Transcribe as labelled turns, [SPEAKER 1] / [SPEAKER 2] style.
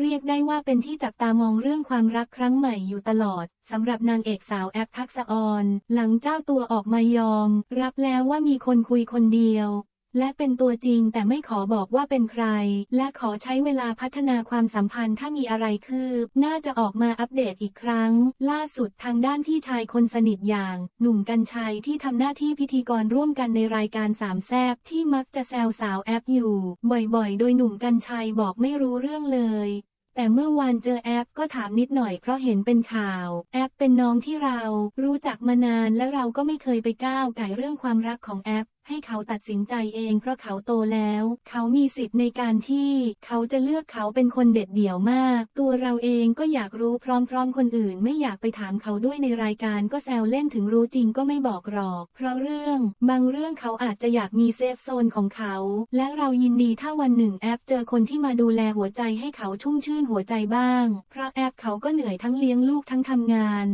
[SPEAKER 1] เรียกได้ว่าเป็นที่จับตามองเรื่องความรักครั้งใหม่อยู่ตลอดสำหรับนางเอกสาวแอปทักษออน หลังเจ้าตัวออกมายอม รับแล้วว่ามีคนคุยคนเดียว และเป็นตัวจริงแต่ไม่ขอบอกว่าเป็นใคร และขอใช้เวลาพัฒนาความสัมพันธ์ถ้ามีอะไรคืบ น่าจะออกมาอัปเดตอีกครั้ง ล่าสุดทางด้านพี่ชายคนสนิทอย่าง หนุ่มกัญชัยที่ทำหน้าที่พิธีกรร่วมกันในรายการสามแซบที่มักจะแซวสาวแอปอยู่ บ่อยๆ โดยหนุ่มกัญชัยบอกไม่รู้เรื่องเลยแต่เมื่อวานเจอแอปก็ถามนิดหน่อยเพราะเห็นเป็นข่าว แอปเป็นน้องที่เรารู้จักมานานและเราก็ไม่เคยไปก้าวไก่เรื่องความรักของแอป ให้เขาตัดสินใจเองเพราะเขาโตแล้ว เขามีสิทธิ์ในการที่เขาจะเลือกเขาเป็นคนเด็ดเดี่ยวมาก ตัวเราเองก็อยากรู้พร้อมๆคนอื่น ไม่อยากไปถามเขาด้วยในรายการก็แซวเล่นถึงรู้จริงก็ไม่บอกหรอก เพราะเรื่อง บางเรื่องเขาอาจจะอยากมีเซฟโซนของเขา และเรายินดีถ้าวันหนึ่งแอปเจอคนที่มาดูแลหัวใจให้เขาชุ่มชื่นหัวใจบ้าง เพราะแอปเขาก็เหนื่อยทั้งเลี้ยงลูกทั้งทำงาน